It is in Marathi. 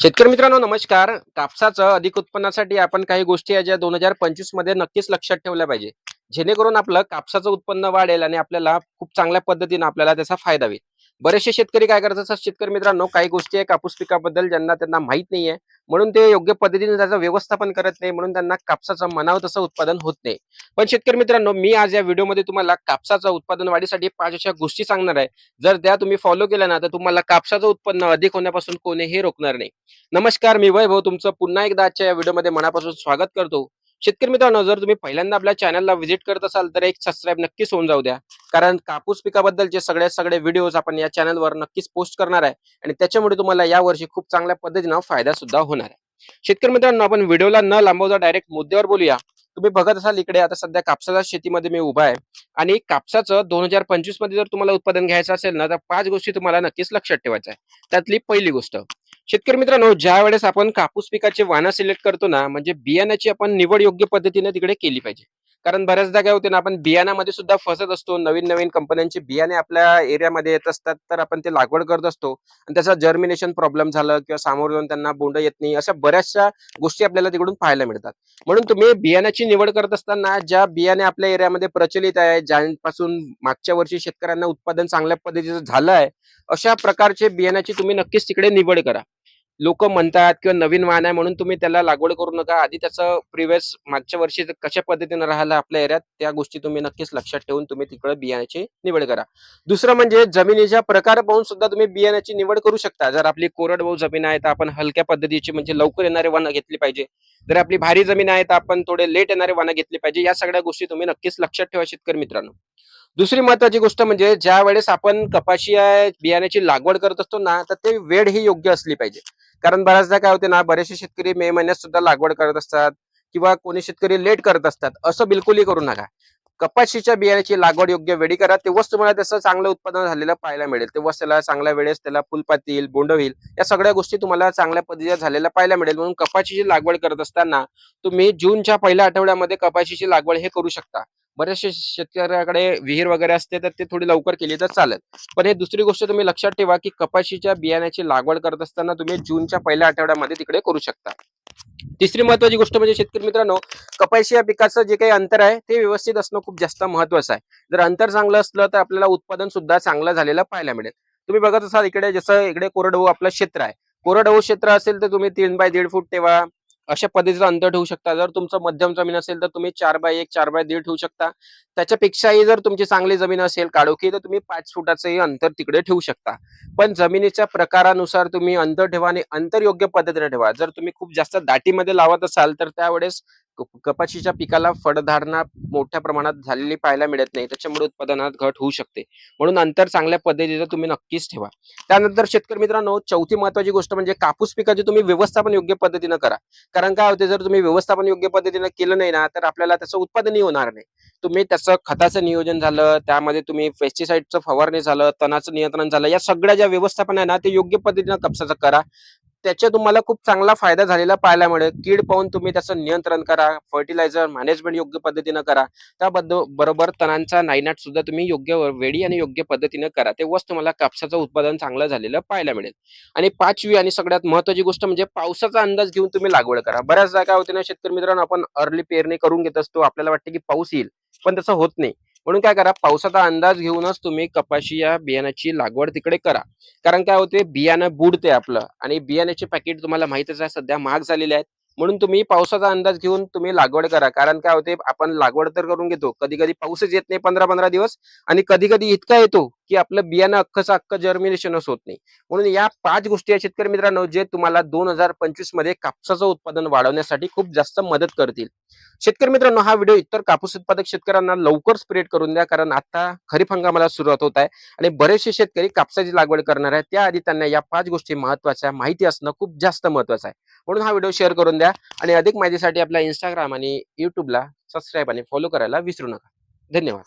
शेतकरी मित्रांनो नमस्कार. कापसाचं अधिक उत्पन्नासाठी आपण काही गोष्टी आहे ज्या दोन हजार पंचवीसमध्ये नक्कीच लक्षात ठेवल्या पाहिजे. जेणेकरून आपलं कापसाचं उत्पन्न वाढेल आणि आपल्याला खूप चांगल्या पद्धतीने आपल्याला त्याचा फायदा होईल. बरेचसे शेतकरी काय करतात? असतात शेतकरी मित्रांनो काही गोष्टी आहे कापूस पिकाबद्दल ज्यांना त्यांना माहीत नाहीये म्हणून ते योग्य पद्धतीने त्याचं व्यवस्थापन करत नाही म्हणून त्यांना कापसाचं म्हणावं तसं उत्पादन होत नाही. पण शेतकरी मित्रांनो मी आज या व्हिडिओमध्ये तुम्हाला कापसाचं उत्पादन वाढीसाठी पाच अशा गोष्टी सांगणार आहे. जर त्या तुम्ही फॉलो केल्या ना तर तुम्हाला कापसाचं उत्पन्न अधिक होण्यापासून कोणीही रोखणार नाही. नमस्कार मी वैभव तुमचं पुन्हा एकदा आजच्या या व्हिडिओमध्ये मनापासून स्वागत करतो. शेतकरी मित्रांनो जर तुम्ही पहिल्यांदा आपल्या चॅनलला व्हिजिट करत असाल तर एक सबस्क्राईब नक्कीच होऊन जाऊ द्या. कारण कापूस पिकाबद्दलचे सगळे सगळे व्हिडिओज आपण या चॅनलवर नक्कीच पोस्ट करणार आहे आणि त्याच्यामुळे तुम्हाला यावर्षी खूप चांगल्या पद्धतीनं फायदा सुद्धा होणार आहे. शेतकरी मित्रांनो आपण व्हिडिओला न लांबवता डायरेक्ट मुद्द्यावर बोलूया. तुम्ही बघत असाल इकडे आता सध्या कापसाच्या शेतीमध्ये मी उभा आहे. आणि कापसाचं दोन हजार पंचवीसमध्ये जर तुम्हाला उत्पादन घ्यायचं असेल ना तर पाच गोष्टी तुम्हाला नक्कीच लक्षात ठेवायच्या आहे त्यातली पहिली गोष्ट शेतकरी मित्रांनो ज्या वेळेस आपण कापूस पिकाचे वाना सिलेक्ट करतो ना म्हणजे बियाण्याची आपण निवड योग्य पद्धतीने तिकडे केली पाहिजे. कारण बऱ्याचदा काय होते ना आपण बियाण्यामध्ये सुद्धा फसत असतो नवीन नवीन कंपन्यांचे बियाणे आपल्या एरियामध्ये येत असतात तर आपण ते लागवड करत असतो. आणि त्याचा जर्मिनेशन प्रॉब्लेम झालं किंवा सामोर जाऊन त्यांना बोंड येत नाही अशा बऱ्याचशा गोष्टी आपल्याला तिकडून पाहायला मिळतात. म्हणून तुम्ही बियाण्याची निवड करत असताना ज्या बियाणे आपल्या एरियामध्ये प्रचलित आहे ज्यांपासून मागच्या वर्षी शेतकऱ्यांना उत्पादन चांगल्या पद्धतीचं झालं आहे अशा प्रकारचे बियाण्याची तुम्ही नक्कीच तिकडे निवड करा. लोक म्हणतात किंवा नवीन वाहन आहे म्हणून तुम्ही त्याला लागवड करू नका. आधी त्याचं प्रिव्हियस मागच्या वर्षी कशा पद्धतीने राहिलं आपल्या एरियात त्या गोष्टी तुम्ही नक्कीच लक्षात ठेवून तुम्ही तिकडे बियाण्याची निवड करा. दुसरं म्हणजे जमिनीच्या प्रकार पाहून सुद्धा तुम्ही बियाण्याची निवड करू शकता. जर आपली कोरडवाहू जमीन आहे तर आपण हलक्या पद्धतीची म्हणजे लवकर येणारे वाहनं घेतली पाहिजे. जर आपली भारी जमीन आहे तर आपण थोडे लेट येणारे वाहनं घेतली पाहिजे. या सगळ्या गोष्टी तुम्ही नक्कीच लक्षात ठेवा शेतकरी मित्रांनो. दुसरी महत्वाची गोष्ट म्हणजे ज्या वेळेस आपण कपाशी आहे बियाण्याची लागवड करत असतो ना तर ते वेळ ही योग्य असली पाहिजे. कारण बऱ्याचदा काय होते ना बरेचसे शेतकरी मे महिन्यात सुद्धा लागवड करत असतात किंवा कोणी शेतकरी लेट करत असतात असं बिलकुलही करू नका. कपाशीच्या बियाण्याची लागवड योग्य वेळी करा तेव्हाच तुम्हाला त्याचं चांगलं उत्पादन झालेलं पाहायला मिळेल. तेव्हाच त्याला चांगल्या वेळेस त्याला फुलपातील येईल बोंड होईल या सगळ्या गोष्टी तुम्हाला चांगल्या पद्धतीच्या झालेल्या पाहायला मिळेल. म्हणून कपाशीची लागवड करत असताना तुम्ही जूनच्या पहिल्या आठवड्यामध्ये कपाशीची लागवड हे करू शकता. बरेचसे शेतकऱ्याकडे विहीर वगैरे असते तर ते थोडी लवकर केली तर चालेल. पण हे दुसरी गोष्ट तुम्ही लक्षात ठेवा की कपाशीच्या बियाण्याची लागवड करत असताना तुम्ही जूनच्या पहिल्या आठवड्यामध्ये तिकडे करू शकता. तिसरी महत्वाची गोष्ट म्हणजे शेतकरी मित्रांनो कपाशी या पिकाचं जे काही अंतर आहे ते व्यवस्थित असणं खूप जास्त महत्वाचं आहे. जर अंतर चांगलं असलं तर आपल्याला उत्पादन सुद्धा चांगलं झालेलं पाहायला मिळेल. तुम्ही बघत असाल इकडे जसं इकडे कोरडवाहू आपलं क्षेत्र आहे. कोरडवाहू क्षेत्र असेल तर तुम्ही तीन बाय दीड फूट ठेवा. अशा पद्धतीचं अंतर ठेवू शकता. जर तुमचं मध्यम जमीन असेल तर तुम्ही चार बाय एक चार बाय दीड ठेवू शकता. त्याच्यापेक्षाही जर तुमची चांगली जमीन असेल काळोखी तर तुम्ही पाच फुटाचंही अंतर तिकडे ठेवू शकता. पण जमिनीच्या प्रकारानुसार तुम्ही अंतर ठेवा आणि अंतर योग्य पद्धतीने ठेवा. जर तुम्ही खूप जास्त दाटीमध्ये लावत असाल तर त्यावेळेस कपाशीच्या पिकाला फळधारणा मोठ्या प्रमाणात झालेली पाहायला मिळत नाही. त्याच्यामुळे उत्पादनात घट होऊ शकते. म्हणून अंतर चांगल्या पद्धतीचं तुम्ही नक्कीच ठेवा. त्यानंतर शेतकरी मित्रांनो चौथी महत्वाची गोष्ट म्हणजे कापूस पिकाचे तुम्ही व्यवस्थापन योग्य पद्धतीनं करा. कारण काय होते जर तुम्ही व्यवस्थापन योग्य पद्धतीनं केलं नाही ना तर आपल्याला त्याचं उत्पादनही होणार नाही. तुम्ही त्याचं खताचं नियोजन झालं त्यामध्ये तुम्ही पेस्टिसाईडचं फवारणी झालं तणाचं नियंत्रण झालं या सगळ्या ज्या व्यवस्थापन आहे ना ते योग्य पद्धतीनं कापसाचं करा. त्याच्या तुम्हाला खूप चांगला फायदा झालेला पाहायला मिळेल कीड पाहून तुम्ही त्याचं नियंत्रण करा फर्टिलायझर मॅनेजमेंट योग्य पद्धतीनं करा. त्याबद्दल बरोबर तणांचा नायनाट सुद्धा तुम्ही योग्य वेळी आणि योग्य पद्धतीनं करा. तेव्हाच तुम्हाला कापसाचं उत्पादन चांगलं झालेलं पाहायला मिळेल. आणि पाचवी आणि सगळ्यात महत्वाची गोष्ट म्हणजे पावसाचा अंदाज घेऊन तुम्ही लागवड करा. बऱ्याचदा काय होते ना शेतकरी मित्रांनो आपण अर्ली पेरणी करून घेत असतो. आपल्याला वाटतं की पाऊस येईल पण तसं होत नाही. म्हणून काय करा पावसाचा अंदाज घेऊनच तुम्ही कपाशी या बियाण्याची लागवड तिकडे करा. कारण काय होते बियाणं बुडते आपलं आणि बियाण्याचे पॅकेट तुम्हाला माहितच आहे सध्या महाग झालेले आहेत. म्हणून तुम्ही पावसाचा अंदाज घेऊन तुम्ही लागवड करा. कारण काय होते आपण लागवड तर करून घेतो. कधी कधी पाऊसच येत नाही पंधरा पंधरा दिवस आणि कधी कधी इतका येतो की आपलं बियाणं अख्खच अख्खं जर्मिनेशनच होत नाही. म्हणून या पाच गोष्टी आहेत शेतकरी मित्रांनो जे तुम्हाला दोन हजार पंचवीसमध्ये कापसाचं उत्पादन वाढवण्यासाठी खूप जास्त मदत करतील. शेतकरी मित्रांनो हा व्हिडिओ इतर कापूस उत्पादक शेतकऱ्यांना लवकर स्प्रेड करून द्या कारण आता खरीप हंगामाला सुरुवात होत आहे आणि बरेचसे शेतकरी कापसाची लागवड करणार आहेत. त्याआधी त्यांना या पाच गोष्टी महत्त्वाच्या माहिती असणं खूप जास्त महत्वाचं आहे. म्हणून हा व्हिडिओ शेअर करून द्या आणि अधिक माहितीसाठी आपल्या इंस्टाग्राम आणि युट्यूबला सबस्क्राईब आणि फॉलो करायला विसरू नका. धन्यवाद.